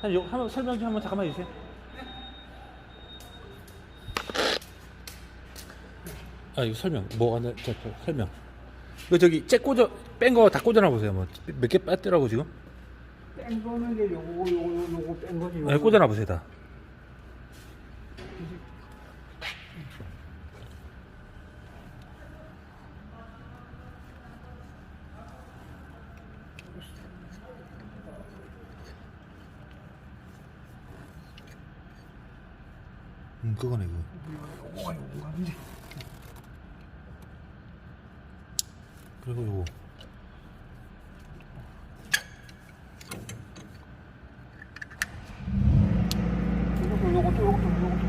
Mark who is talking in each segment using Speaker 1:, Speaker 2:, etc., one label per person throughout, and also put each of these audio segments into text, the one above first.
Speaker 1: 한 요, 한번 설명 좀 한번 잠깐만 해주세요. 아 이거 설명 뭐가 나 저, 저, 설명. 이거 저기 째 꽂아 뺀 거 다 꽂아놔 보세요. 뭐 몇개 뺐더라고 지금.
Speaker 2: 뺀 거는 이제 요거 요거 요거 뺀 거지.
Speaker 1: 네, 꽂아놔 보세요 다. 그거네 그거. 그리고 요거.
Speaker 2: 요것도 요것도 요것도 요것도.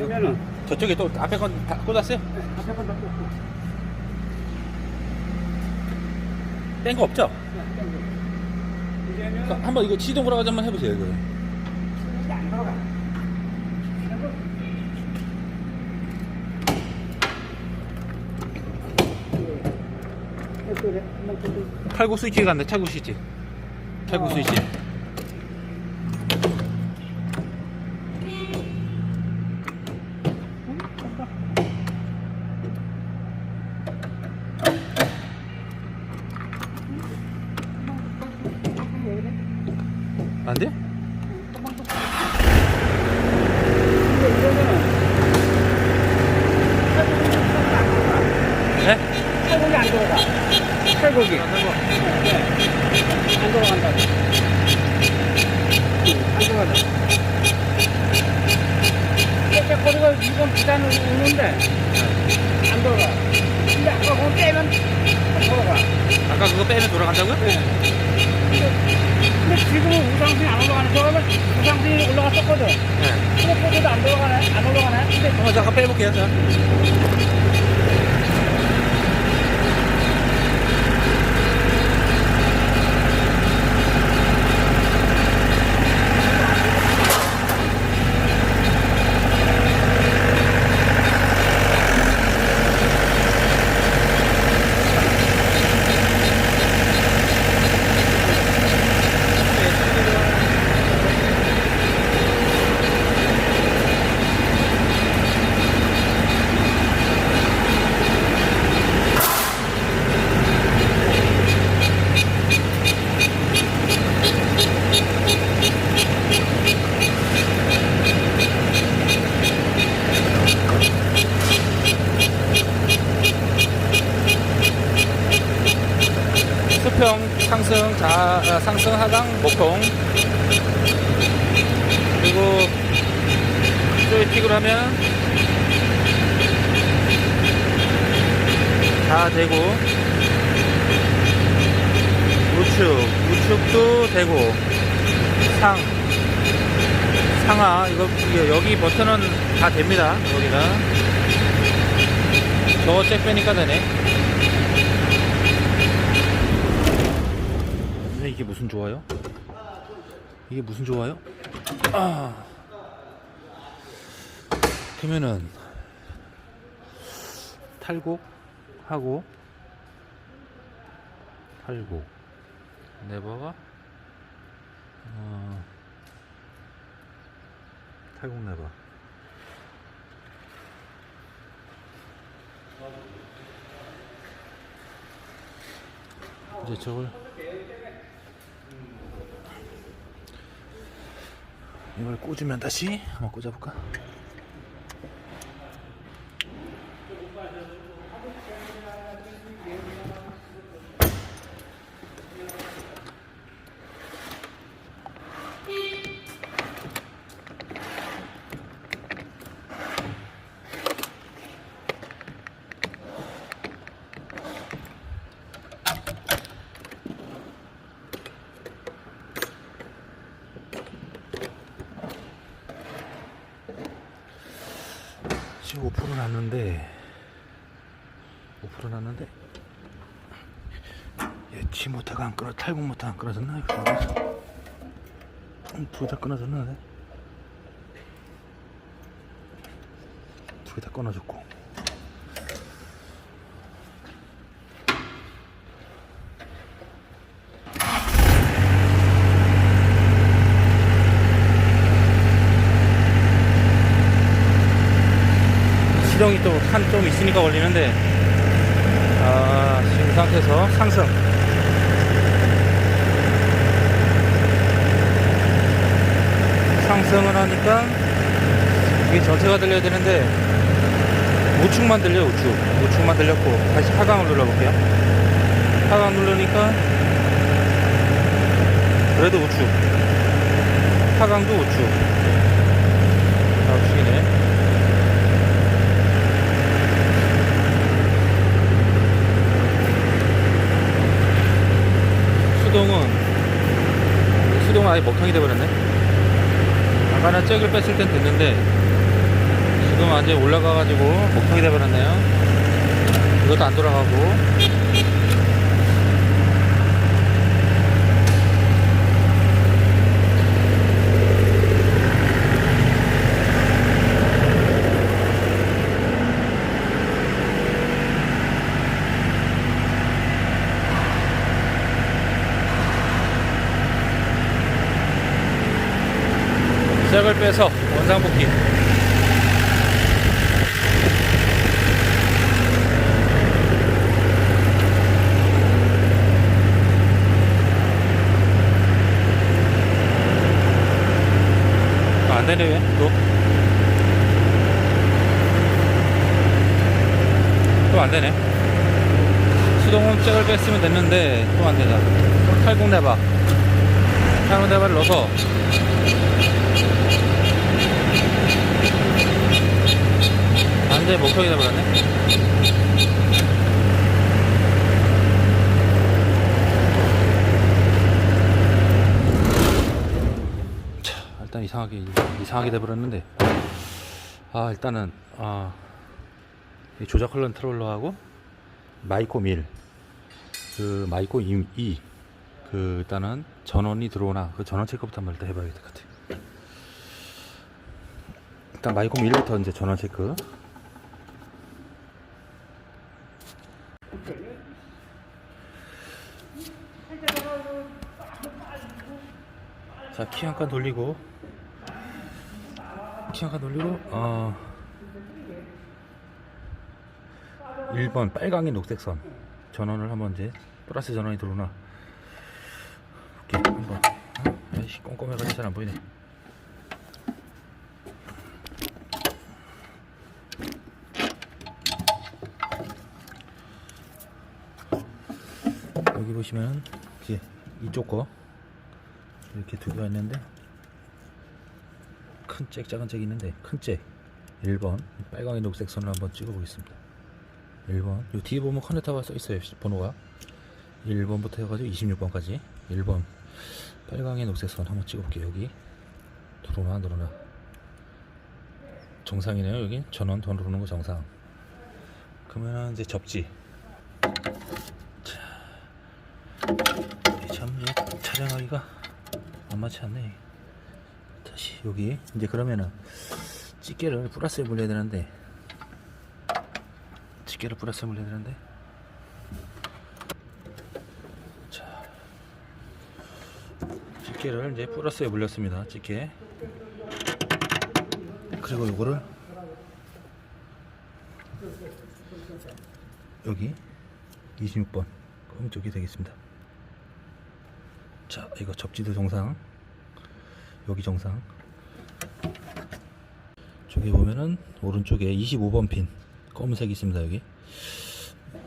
Speaker 2: 보면은
Speaker 1: 저쪽에 또 앞에 건 다 꽂았어요?
Speaker 2: 앞에 건다 꽂고.
Speaker 1: 뺀거 없죠?
Speaker 2: 이제는
Speaker 1: 그 한번 이거 시동 걸어가지고 한번 해보세요 이거.
Speaker 2: 그, 꽂고.
Speaker 1: 탈구 스위치 같네 탈구 스위치.
Speaker 2: 어.
Speaker 1: 스위치.
Speaker 2: কি 다
Speaker 1: 됩니다. 여기가. 저거 잭 빼니까 되네. 이게 무슨 좋아요? 이게 무슨 좋아요? 아. 그러면은 탈곡 하고 탈곡. 네버가? 어, 탈곡 네버 이제 저걸 이걸 꽂으면 다시 한번 꽂아볼까? 지금 5% 났는데 5% 났는데 예치 모터가 안 끊어 탈곡 모터 안 끊어졌나? 이거 둘다 끊어졌나 네? 두개다 끊어줬고 시동이 또 한 좀 있으니까 걸리는데 아 지금 상태에서 상승. 상승을 하니까 이게 전체가 들려야 되는데 우측만 들려 우측. 우측만 들렸고 다시 하강을 눌러볼게요. 하강 누르니까 그래도 우측. 하강도 우측 자 우측이네 수동은 수동은 아예 먹통이 돼버렸네. 아까는 잭을 뺐을 땐 됐는데 지금 완전히 올라가가지고 목통이 돼버렸네요. 이것도 안 돌아가고 빼서 원상복귀 아, 안 되네 왜? 또? 또 안 되네. 수동은 잭을 뺐으면 됐는데 또 안 되다. 탈공레바. 탈공레바를 넣어서 안돼 목표이 돼버렸네. 자, 일단 이상하게 이상하게 돼버렸는데 아 일단은 아이 조작 컨트롤러하고 마이코 밀, 그 마이코 2, 그 일단은 전원이 들어오나 그 전원 체크부터 한번 일단 해봐야 될 것 같아. 일단 마이코 밀부터 이제 전원 체크. 자, 키 한 칸 돌리고. 키 한 칸 돌리고 어. 1번 빨강이 녹색선. 전원을 한번 이제 플러스 전원이 들어오나. 볼게 한번. 어? 아이씨 꼼꼼해가지고 잘 안 보이네. 여기 보시면 이제 이쪽 거 이렇게 두 개가 있는데 큰 잭 작은 잭이 있는데 큰 잭. 1번 빨강이 녹색 선을 한번 찍어 보겠습니다. 1번. 요 뒤에 보면 커넥터가 써 있어요 번호가. 1번부터 해가지고 26번까지. 1번. 빨강의 녹색 선 한번 찍어 볼게요 여기. 들어오나 안 들어오나. 정상이네요 여기. 전원 더 들어오는 거 정상. 그러면 이제 접지. 자, 참 이게 촬영하기가 만만치 않네. 다시 여기 이제 그러면은 집게를 플러스에 물려야 되는데. 집게를 플러스에 물려야 되는데. 자. 집게를 이제 플러스에 물렸습니다 집게. 그리고 이거를 여기 26번 오른쪽이 되겠습니다. 자 이거 접지도 정상 여기 정상. 저기 보면은 오른쪽에 25번 핀 검은색이 있습니다 여기.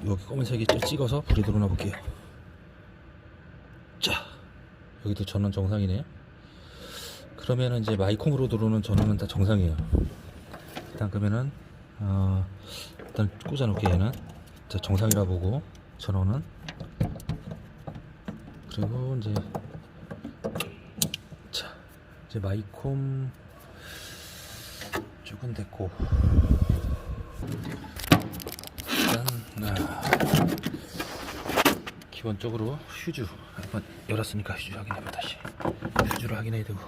Speaker 1: 여기 검은색이 좀 찍어서 불이 들어오나 볼게요. 자 여기도 전원 정상이네요. 그러면은 이제 마이콤으로 들어오는 전원은 다 정상이에요. 일단 그러면은 어, 일단 꽂아 놓을게요 얘는 자, 정상이라 보고 전원은. 그리고 이제 자 이제 마이콤 조금 됐고. 일단 아, 기본적으로 휴즈 한번 열었으니까 휴즈 확인해봐 다시. 휴즈를 확인해야 되고.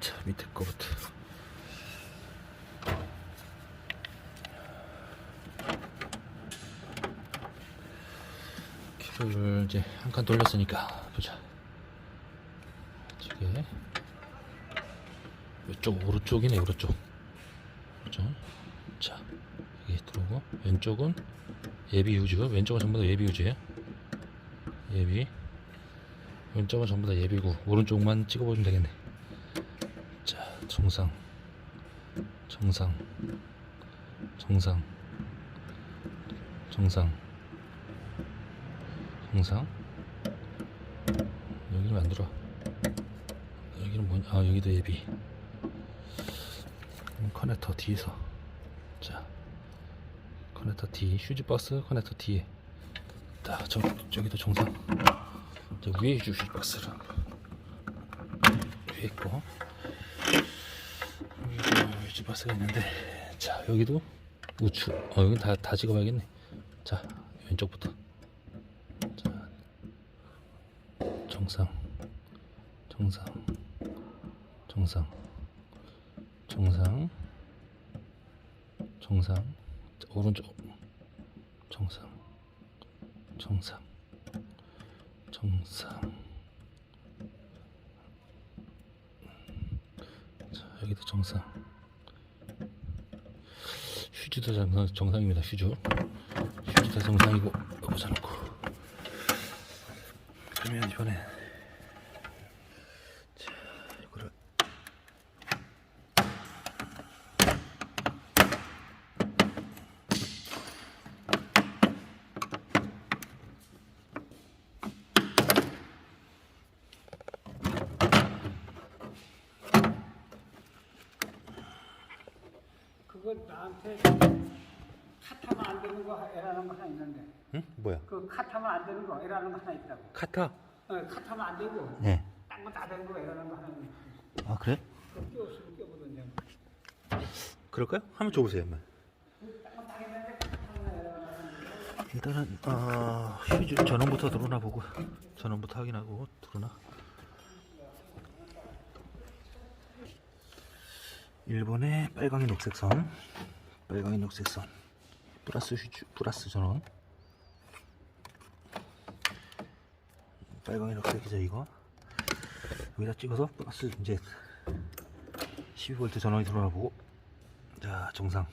Speaker 1: 자 밑에 거부터. 키를 이제 한 칸 돌렸으니까 보자. 이게 이쪽 오른쪽이네 오른쪽. 그죠? 자 여기 들어오고 왼쪽은 예비 유지고 왼쪽은 전부 다 예비 유지예요. 예비. 왼쪽은 전부 다 예비고 오른쪽만 찍어보면 되겠네. 자 정상, 정상, 정상, 정상, 정상. 여기는 안 들어. 아 여기도 예비. 음, 커넥터 뒤에서. 자 커넥터 D 휴지 박스 커넥터 D에. 자 저, 저기도 정상. 저 위에 휴지 박스를 위에 있고 여기도 휴지 박스가 있는데 자 여기도 우측 어 여기 다, 다 찍어봐야겠네 자 왼쪽부터 자 정상 정상 정상. 정상. 정상. 자, 오른쪽. 정상. 정상. 정상. 자 여기도 정상. 휴지도 정상, 정상입니다 휴지. 휴지도 정상이고 꽂아놓고. 그러면 이번에 자 이거를
Speaker 2: 그거 나한테 카타면 안 되는 거 애라는 거 하나 있는데.
Speaker 1: 응? 뭐야?
Speaker 2: 그 카타면 안 되는 거 애라는 거 하나 있다고.
Speaker 1: 카타?
Speaker 2: 어, 카타면 안 되고.
Speaker 1: 네.
Speaker 2: 딴 거 다 되는 거 애라는 거 하나 있는데
Speaker 1: 아 그래?
Speaker 2: 끼웠으면 끼워보던데
Speaker 1: 그럴까요? 한번 줘보세요 한번. 일단은 어, 휴지 전원부터 들어오나 보고. 전원부터 확인하고 들어오나? 1번에 빨강이 녹색 선 빨강이 녹색 선. 플러스 휴지 플러스 전원. 빨강이 녹색이죠 이거? 여기다 찍어서 플러스 이제 12V 전원이 들어오나 보고. 자 정상.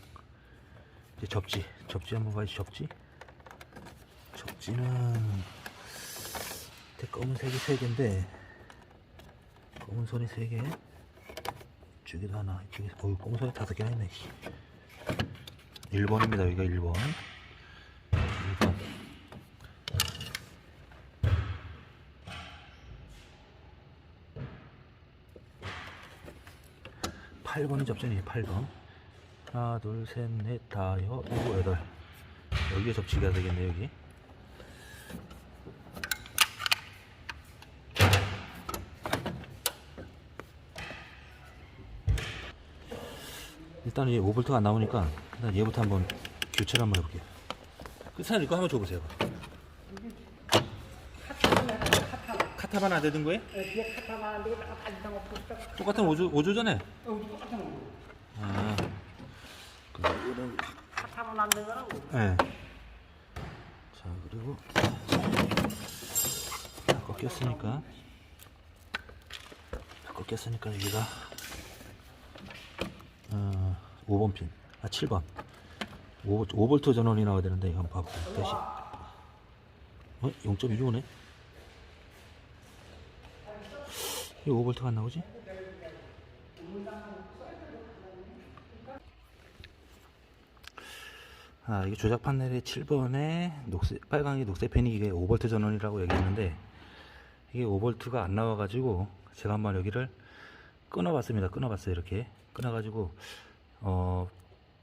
Speaker 1: 이제 접지. 접지 한번 봐야지 접지. 접지는 검은색이 3개인데 검은 선이 3개 이쪽에도 하나 이쪽에 어이 검은 선이 5개나 있네 씨. 1번입니다 여기가 1번. 1번. 8번이 접전이에요 8번. 하나 둘 셋 넷 다섯 일곱 여덟. 여기에 접치가 되겠네 여기 일단 이 5볼트가 안 나오니까 일단 얘부터 한번 교체를 한번 해볼게요. 끝선 이거 한번 줘보세요. 카타만 안 되는 거예요?
Speaker 2: 예, 뒤에 카타면 안 되고 거 보시다가
Speaker 1: 똑같은 5조, 5조 전에?
Speaker 2: 어, 똑같은 거.
Speaker 1: 아. 그럼
Speaker 2: 카타면 안 되더라고.
Speaker 1: 네. 자 그리고 다 꺾였으니까 다 꺾였으니까 여기가 어, 5번 핀, 아 7번 5, 5볼트 전원이 나와야 되는데 봐볼게요 다시 어? 0.25네? 이 5볼트가 안 나오지? 아, 이게 조작 판넬의 7번에 녹색, 빨강이 녹색 펜이 이게 5V 전원이라고 얘기했는데 이게 5V가 안 나와가지고 제가 한번 여기를 끊어봤습니다. 끊어봤어요. 이렇게 끊어가지고 어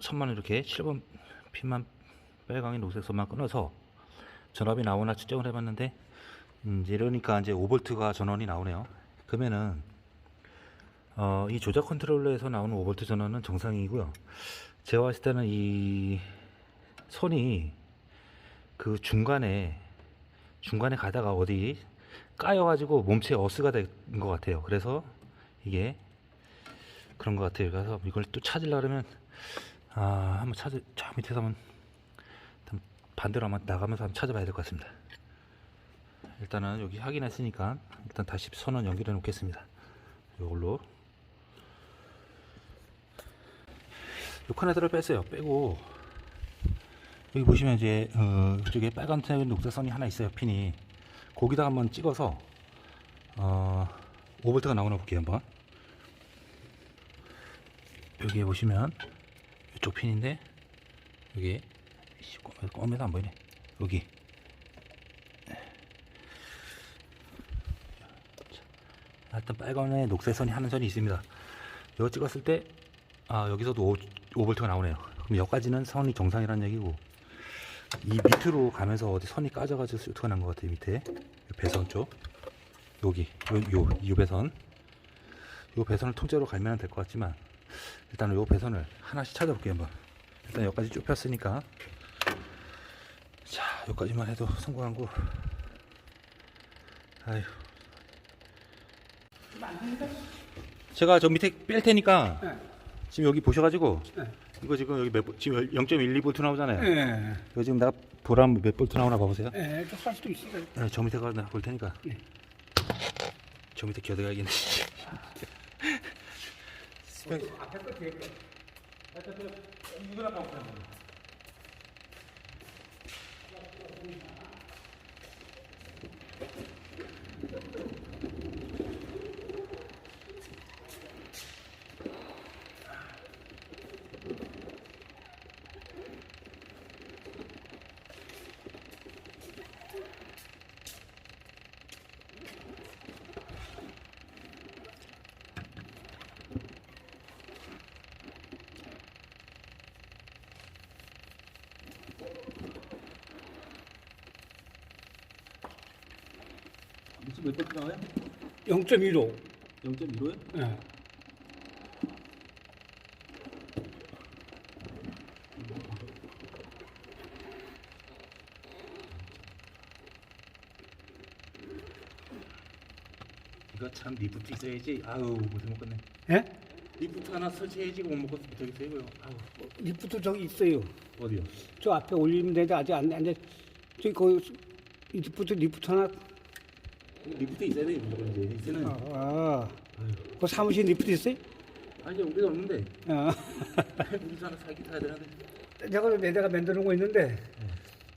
Speaker 1: 선만 이렇게 7번 핀만 빨강이 녹색 선만 끊어서 전압이 나오나 측정을 해봤는데 음, 이러니까 이제 5V가 전원이 나오네요. 그러면은 어, 이 조작 컨트롤러에서 나오는 5V 전원은 정상이고요. 제가 봤을 때는 이 선이 그 중간에 중간에 가다가 어디 까여가지고 몸체에 어스가 된 것 같아요. 그래서 이게 그런 것 같아요. 그래서 이걸 또 찾으려 그러면 아 한번 찾을 저 밑에서 한번 반대로 한번 나가면서 한번 찾아봐야 될 것 같습니다. 일단은 여기 확인했으니까 일단 다시 선원 연결해 놓겠습니다. 이걸로 요 커넥터를 뺐어요. 빼고 여기 보시면 이제 어, 이쪽에 빨간색 녹색 선이 하나 있어요. 핀이 거기다 한번 찍어서 어, 5볼트가 나오나 볼게요. 한번 여기에 보시면 이쪽 핀인데 여기 검에도 안 보이네. 여기 하여튼 빨간에 녹색 선이 하는 선이 있습니다. 이거 찍었을 때, 아, 여기서도 5, 5볼트가 나오네요. 그럼 여기까지는 선이 정상이라는 얘기고, 이 밑으로 가면서 어디 선이 까져가지고 수트가 난 것 같아요, 밑에. 요 배선 쪽. 여기, 요, 요, 요 배선. 요 배선을 통째로 갈면 될 것 같지만, 일단은 요 배선을 하나씩 찾아볼게요, 한번. 일단 여기까지 좁혔으니까. 자, 여기까지만 해도 성공한 거. 아휴. 제가 저 밑에 뺄 테니까
Speaker 2: 네.
Speaker 1: 지금 여기 보셔가지고
Speaker 2: 네.
Speaker 1: 이거 지금 여기 몇 볼- 지금 0.12볼트 나오잖아요.
Speaker 2: 예.
Speaker 1: 이거 지금 내가 보람 몇 볼트 나오나 봐보세요.
Speaker 2: 예, 또살 수도 있어요.
Speaker 1: 네, 저 밑에 가서 볼 테니까.
Speaker 2: 네.
Speaker 1: 저 밑에 기어들어가겠네.
Speaker 2: 앞에 거 뒤에 거.
Speaker 1: 밑에 몇볼 트 나와요?
Speaker 2: 0.15.
Speaker 1: 0.15요?
Speaker 2: 예.
Speaker 1: 이거 참 리프트 있어야지. 아유 못해 먹겠네.
Speaker 2: 예?
Speaker 1: 리프트 하나 설치해야지 못 먹고 못하겠어요 이거. 아우
Speaker 2: 리프트 저기 있어요.
Speaker 1: 어디요?
Speaker 2: 저 앞에 올리면 되는데 아직 안, 안 돼. 저기 거기 이 리프트 리프트 하나.
Speaker 1: 리프트 있어야 돼 이거 이제 이제는.
Speaker 2: 아, 그 사무실 리프트 있어요?
Speaker 1: 아니 우리가 없는데
Speaker 2: 아.
Speaker 1: 우리도 하나 사기 타야 되는데.
Speaker 2: 내가 내가 놓은 거 있는데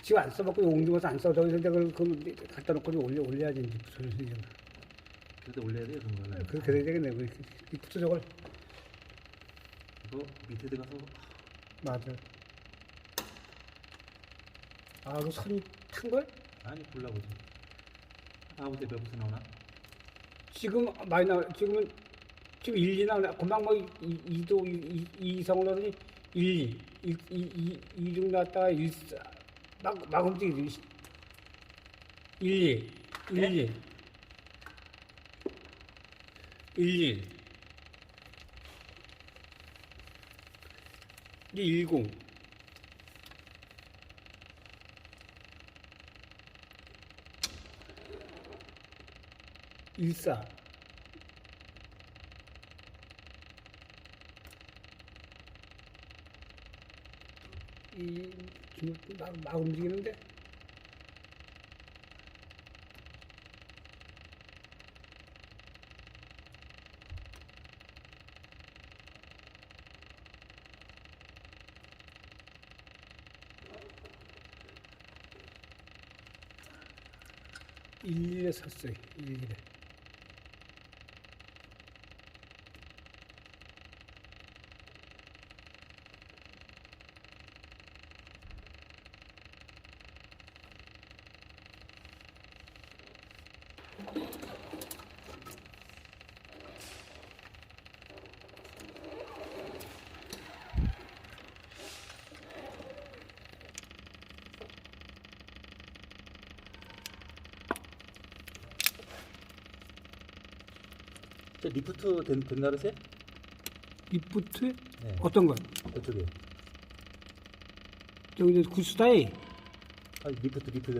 Speaker 2: 지금 안 써먹고 옹기면서 안 써. 저기서 내가 그걸 갖다 놓고 좀 올려 올려야지 리프트를 쓰잖아.
Speaker 1: 그래도 올려야 돼요 그런 거.
Speaker 2: 그렇게 돼야 되겠네. 그 리프트 저걸
Speaker 1: 이거 밑에 들어가서
Speaker 2: 맞아. 아, 그 선이 탄 걸?
Speaker 1: 아니 골라보지. 아보세요 몇 볼트 나오나?
Speaker 2: 지금 많이 나 지금은 지금 1, 2 나오네. 금방 뭐 2, 도 2, 2 성을 넣으니 1, 2, 1, 2, 2, 2중 나왔다가 1, 4. 막, 막 움직이지. 1, 2, 1, 2. 1, 2. 이제 10. 일사. 이 지금 막, 막 움직이는데? 일일에 섰어요 일일에
Speaker 1: 리프트 된, 된다 그러세요?
Speaker 2: 리프트
Speaker 1: 네.
Speaker 2: 어떤 거?
Speaker 1: 그쪽에.
Speaker 2: 저기 이제 구스타이
Speaker 1: 아니 리프트 리프트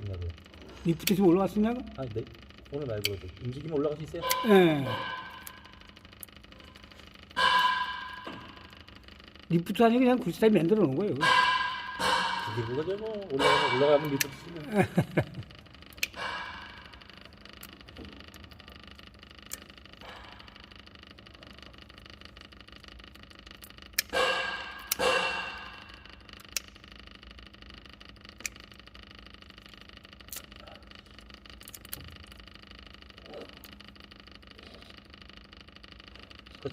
Speaker 1: 있냐고요.
Speaker 2: 리프트 지금 올라갔었냐고?
Speaker 1: 아니 네. 오늘 말고 움직이면 올라갈 수 있어요?
Speaker 2: 예. 리프트 아니 그냥 구스타이 만들어 놓은 거예요.
Speaker 1: 그게 그거죠 뭐 올라가면 올라가면 리프트 쓰면.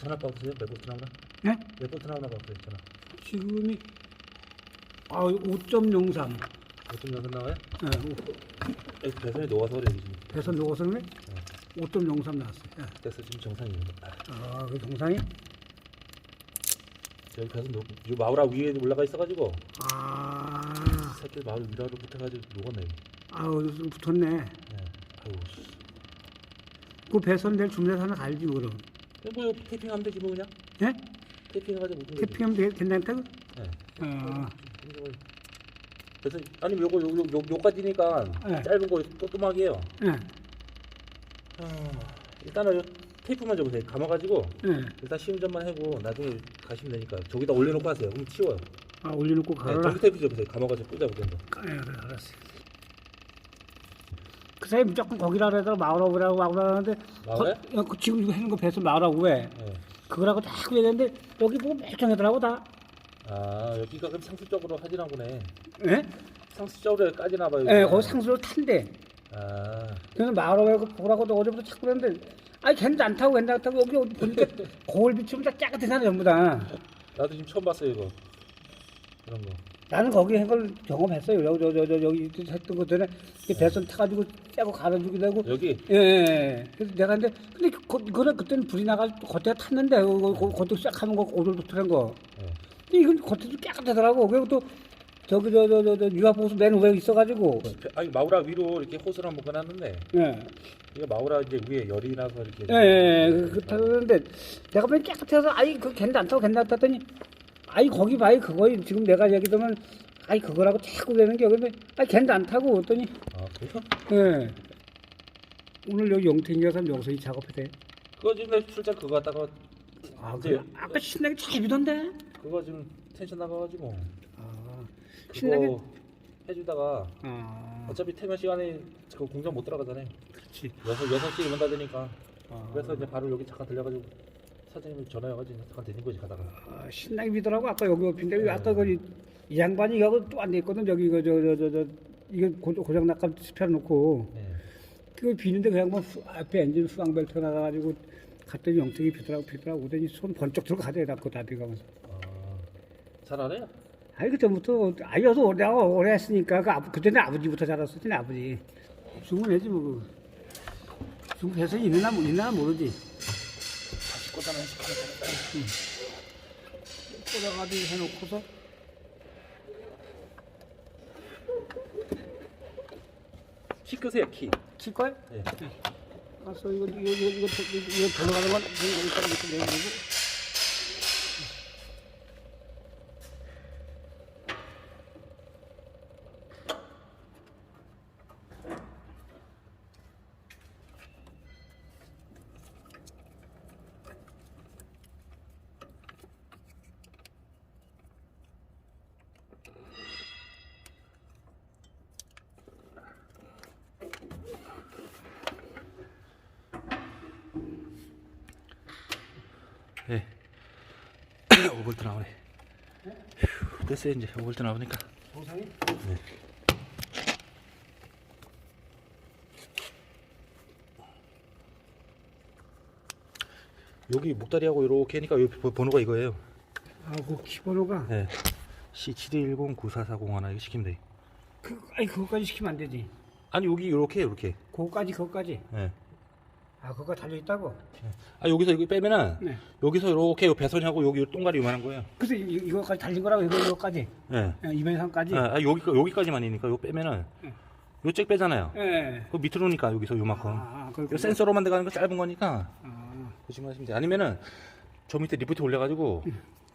Speaker 1: 전화 받으세요? 몇 볼트 나오나?
Speaker 2: 네?
Speaker 1: 몇 볼트 나오나 봐요 전화.
Speaker 2: 지금이 아 5.03.
Speaker 1: 어떤 연산 나와요?
Speaker 2: 네,
Speaker 1: 여기 배선이 녹아서 그래 지금.
Speaker 2: 배선 녹아서는 5.03 나왔어요. 예.
Speaker 1: 그래서 지금 정상입니다.
Speaker 2: 아, 그 정상이?
Speaker 1: 여기 배선 녹. 요 마우라 위에 올라가 있어가지고
Speaker 2: 아,
Speaker 1: 새끼 마우라 위로 붙어가지고 녹았네.
Speaker 2: 아우 좀 붙었네.
Speaker 1: 네. 아이고. 씨.
Speaker 2: 그 배선 될 하나 갈지 그럼.
Speaker 1: 뭐 테이핑하면 되지 뭐 그냥.
Speaker 2: 예?
Speaker 1: 테이핑해가지고 거지.
Speaker 2: 태핑하면 되- 괜찮다고?
Speaker 1: 네.
Speaker 2: 아,
Speaker 1: 그래서 아니 요거 요, 요, 요, 요까지니까
Speaker 2: 네.
Speaker 1: 짧은 거 또또막이에요.
Speaker 2: 예,
Speaker 1: 아, 일단은 요 테이프만 접으세요. 감아가지고
Speaker 2: 예.
Speaker 1: 일단 시운전만 하고 나중에 가시면 되니까 저기다 올려놓고 하세요. 그럼 치워요.
Speaker 2: 아, 올려놓고
Speaker 1: 네,
Speaker 2: 가라.
Speaker 1: 전기 테이프 접으세요. 감아가지고 꽂아보는 거.
Speaker 2: 예, 그래, 알았어. 그 사람이 무조건 거기라 그러더라 마오라고 그러고 하는데
Speaker 1: 마오라요?
Speaker 2: 거- 어, 그 지금 이거 하는 거 배선 마오라고 해.
Speaker 1: 네.
Speaker 2: 그거라고 자꾸 얘기했는데 여기 보고 멀쩡하더라고 다.
Speaker 1: 아 여기가 그럼 상수적으로 하지나 보네.
Speaker 2: 예?
Speaker 1: 상수적으로 까지나 봐요.
Speaker 2: 예,
Speaker 1: 여기가.
Speaker 2: 거기 상수로 탄대.
Speaker 1: 아
Speaker 2: 그래서 마오라고 보라고도 어제부터 자꾸 그러는데 아니 괜찮다고 괜찮다고 여기 어디 보니까 거울 비추면 다 깨끗하잖아 전부 다.
Speaker 1: 나도 지금 처음 봤어요 이거. 그런 거.
Speaker 2: 나는 거기 한걸 경험했어요. 여기 저, 저, 저, 여기 했던 것 전에 이 배선 타가지고 째고 갈아주기도 하고.
Speaker 1: 여기
Speaker 2: 예, 예. 그래서 내가 근데 근데 그, 그거는 그때는 불이 나가지고 겉에 탔는데 그, 겉에 싹 하는 거 오돌도돌한 거.
Speaker 1: 네.
Speaker 2: 근데 이건 겉에도 깨끗하더라고. 그리고 또 저기 저 저 저 유압 호수 맨 위에 있어가지고.
Speaker 1: 아니 마우라 위로 이렇게 호스를 한번 꺼놨는데
Speaker 2: 예.
Speaker 1: 이게 마우라 이제 위에 열이 나서 이렇게.
Speaker 2: 예, 예, 그, 그 타는데 내가 보니 깨끗해서 아이 그 괜찮다고 괜찮다 했더니 아이 거기 봐이 그거 지금 내가 얘기 들으면 아이 그거라고 자꾸 되는 게 근데 아이 괜찮다고 했더니
Speaker 1: 아 그래요?
Speaker 2: 예. 오늘 여기 영택이가 여기서 이 작업해.
Speaker 1: 그거 지금 출장 그거 갖다가
Speaker 2: 아,
Speaker 1: 이제
Speaker 2: 그래? 아까 신나게 잘 비던데.
Speaker 1: 그거 지금 텐션 나가가지고
Speaker 2: 아, 신나게.
Speaker 1: 해주다가
Speaker 2: 아,
Speaker 1: 어차피 퇴근 시간에 그 공장 못 들어가잖아요.
Speaker 2: 그렇지.
Speaker 1: 여섯 여섯 시에 문닫 되니까
Speaker 2: 아,
Speaker 1: 그래서 이제 바로 여기 잠깐 들려가지고 사장님이 전화해가지고 잠깐 되는 거지 가다가.
Speaker 2: 아, 신나게 비더라고 아까 여기 옆인데 아까 그 이 양반이 이거 또안 됐거든 여기 이거 저저 저 저 이거 고- 고장 낙감 펴놓고
Speaker 1: 네.
Speaker 2: 그거 비는데 그 양반 수, 앞에 엔진 수강 벨트 나가가지고 갔더니 영택이 비더라고 비더라고 그러더니 손 번쩍 들고 가져야 고다 비가면서.
Speaker 1: 아, 잘하네.
Speaker 2: 아이 그때부터 아이어도 내가 오래 했으니까 그 아버 그때는 아버지부터 자랐었지 내 아버지 중문해지 뭐 그. 중문해서 있느나 뭐 있나 모르지
Speaker 1: 꽂아놔
Speaker 2: 꽂아가지고 해놓고서
Speaker 1: 키 끄세요 키.
Speaker 2: 칠 거야?
Speaker 1: 네.
Speaker 2: 알았어 이거 이거 이거 이거 돌아가는 건 이거 여기까지 이렇게 내리고
Speaker 1: 예. 5볼트 나오네. 휴, 됐어요 이제 5볼트 나오니까.
Speaker 2: 정상이?
Speaker 1: 여기 목다리하고 이렇게 하니까 여기 번- 번호가 이거예요.
Speaker 2: 아 그 키번호가
Speaker 1: 네. C710-9440 하나 이거 시키면 돼.
Speaker 2: 그 아니 그거까지 시키면 안 되지
Speaker 1: 아니 여기 이렇게 이렇게.
Speaker 2: 그거까지 그거까지
Speaker 1: 네.
Speaker 2: 아 그거 달려 있다고?
Speaker 1: 아 여기서 이거 빼면은
Speaker 2: 네
Speaker 1: 여기서 이렇게 배선하고 여기 동가리 요만한 거예요.
Speaker 2: 그래서 이, 이거까지 달린 거라고 이거 이거까지
Speaker 1: 네.
Speaker 2: 이면상까지
Speaker 1: 아, 아, 여기 여기까지만이니까 이거 빼면은
Speaker 2: 응.
Speaker 1: 요잭 빼잖아요.
Speaker 2: 예.
Speaker 1: 그 밑으로니까 여기서 요만큼.
Speaker 2: 아,
Speaker 1: 그요 센서로만 들어가는 거 짧은 거니까
Speaker 2: 아,
Speaker 1: 조심하시면 돼. 아니면은 저 밑에 리프트 올려가지고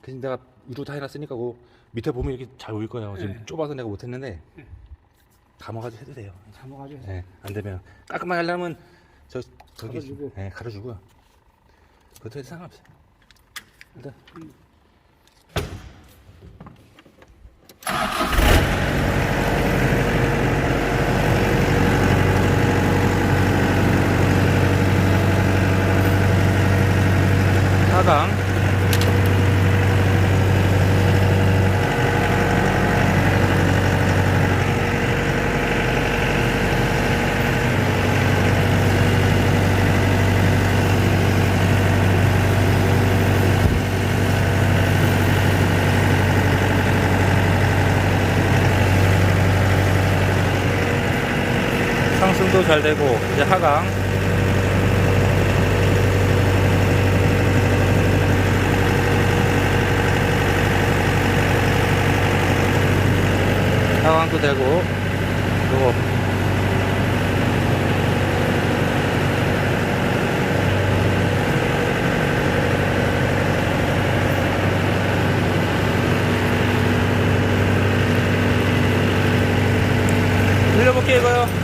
Speaker 1: 그래서 내가 위로 다 해놨으니까 그 밑에 보면 이렇게 잘 보일 거예요. 지금
Speaker 2: 네.
Speaker 1: 좁아서 내가 못했는데 감아가지고 해도 돼요.
Speaker 2: 잡아가지고
Speaker 1: 네, 안 되면 깔끔하게 하려면 저 저기
Speaker 2: 가려주고.
Speaker 1: 네, 가려주고요. 그것도 상관없어요. 일단 사강 잘 되고 이제 하강. 하강도 되고 늘려볼게 이거요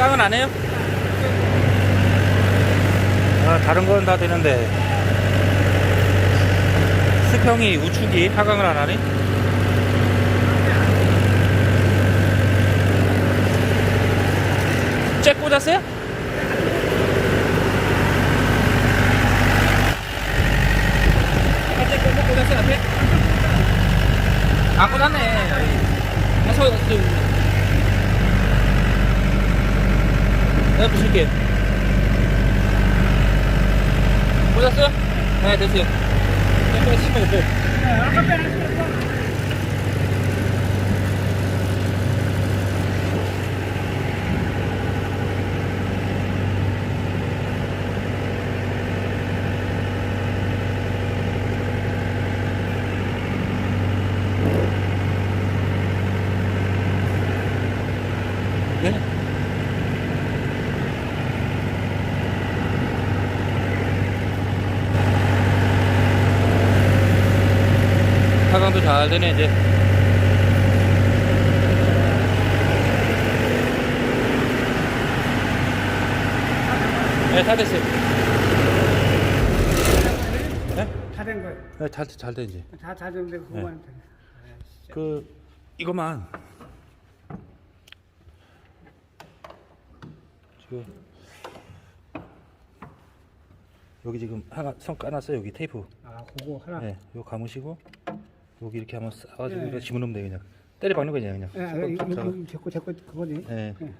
Speaker 1: 하강은 안 해요? 아, 다른 건 다 되는데 수평이 우측이 하강을 안 하니? 잭 꽂았어요? 잭 꽂- 꽂았어요 앞에? 안 꽂았네 아, 서, 저, 내가 부실게. 꽂았어요? 네, 됐어요. 네, 꽂으시면 하강도 잘 되네 이제 네다 됐어요 네?
Speaker 2: 다된 거예요.
Speaker 1: 네잘잘 돼 이제
Speaker 2: 다, 다 됐는데 그거만.
Speaker 1: 그 이것만 지금 여기 지금 하나 선 까놨어요 여기 테이프
Speaker 2: 아, 그거 하나.
Speaker 1: 네, 요 감으시고 여기 이렇게 한번 싸가지고
Speaker 2: 네.
Speaker 1: 이렇게 집어넣으면 돼 그냥 때려 박는 거냐 그냥
Speaker 2: 예, 예,
Speaker 1: 쏙
Speaker 2: 이거, 제거 제거 그거네.
Speaker 1: 네.
Speaker 2: 예.